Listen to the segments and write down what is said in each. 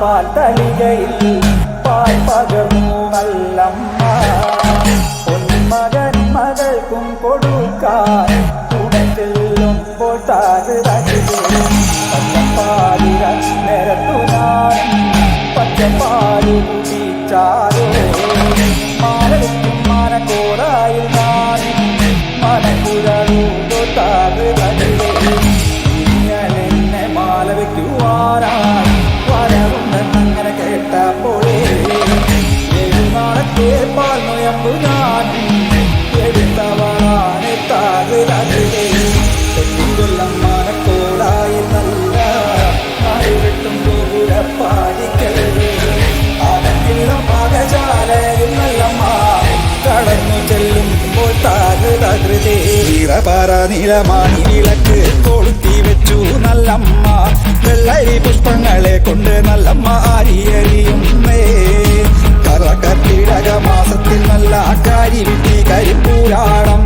பால் தளிகையில் பால் பகமும் அல்லம்மா பொன் மகன் மகளுக்கும் கொடுக்காய். உனக்கெல்லும் போட்டாது பாடி நிறத்துனான் பச்சை பாடி வீச்சாரோ மாறலுக்கும் மன கோராயில் நான் மனக்குழலும் ചെല്ലുമ്പോൾ താകുതേ ഈറപാറ നീലമാണി വിളക്ക് കൊളുത്തി വെച്ചു നല്ലമ്മ. വെള്ളരി പുഷ്പങ്ങളെ കൊണ്ട് നല്ലമ്മ ആരിയറിയുന്നേ കറകർക്കിടക മാസത്തിൽ നല്ല കാരി വിട്ടി കരിപ്പൂരാടം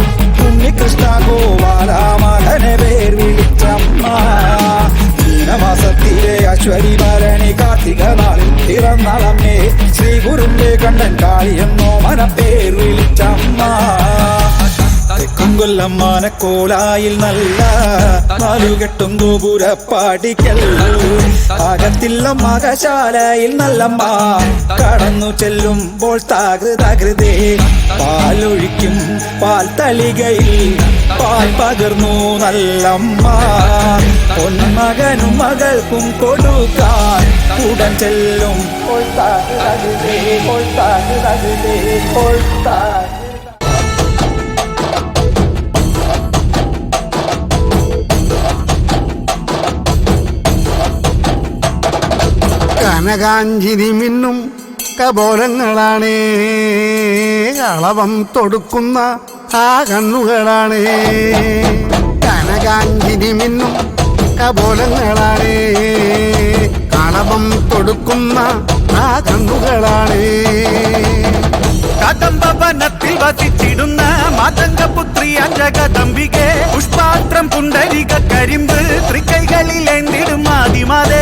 ഉണ്ണികൃഷ്ണ ഗോപാല മകനെ പേർ വിളിച്ചമ്മ. മാസത്തിലെ അശ്വരി ഭരണി കാർത്തിക നാളിൽ പിറന്നളമ്മേ. ശ്രീ ഗുരുന്റെ കണ്ടൻ കാളിയെന്നോ മനപ്പേർ തെക്കുംകൊല്ലം മാനക്കോലായിൽ നല്ല നാലുകെട്ടും ഗോപുരപ്പാടിക്കൽ. അകത്തില്ല മകശാലയിൽ നല്ലമ്മ കടന്നു ചെല്ലുമ്പോൾ താകൃതകൃതേ. പാലൊഴിക്കും പാൽ തളികയിൽ പാൽ പകർന്നു നല്ലമ്മ പൊന്മകനും മകൾക്കും കൊടുക്കാൻ ഉടൻ ചെല്ലും താകൃതകൃതേ താകൃതകൃതേ താകൃത കനകാഞ്ചിരി മിന്നും കബോലങ്ങളാണേ അളവം തൊടുക്കുന്ന ആ കണ്ണുകളാണേ. കനകാഞ്ചിരി മിന്നും കബോലങ്ങളാണേ അളവം തൊടുക്കുന്ന ആ കണ്ണുകളാണേ. കദംബവനത്തിൽ വസിച്ചിടുന്ന മാതംഗപുത്രി അഞ്ജകദംബികെ പുഷ്പാത്രം പുണ്ടരിക കരിമ്പ് തൃക്കൈകളിൽ എന്തിടും ആദിമാതേ.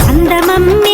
చందమమ్మ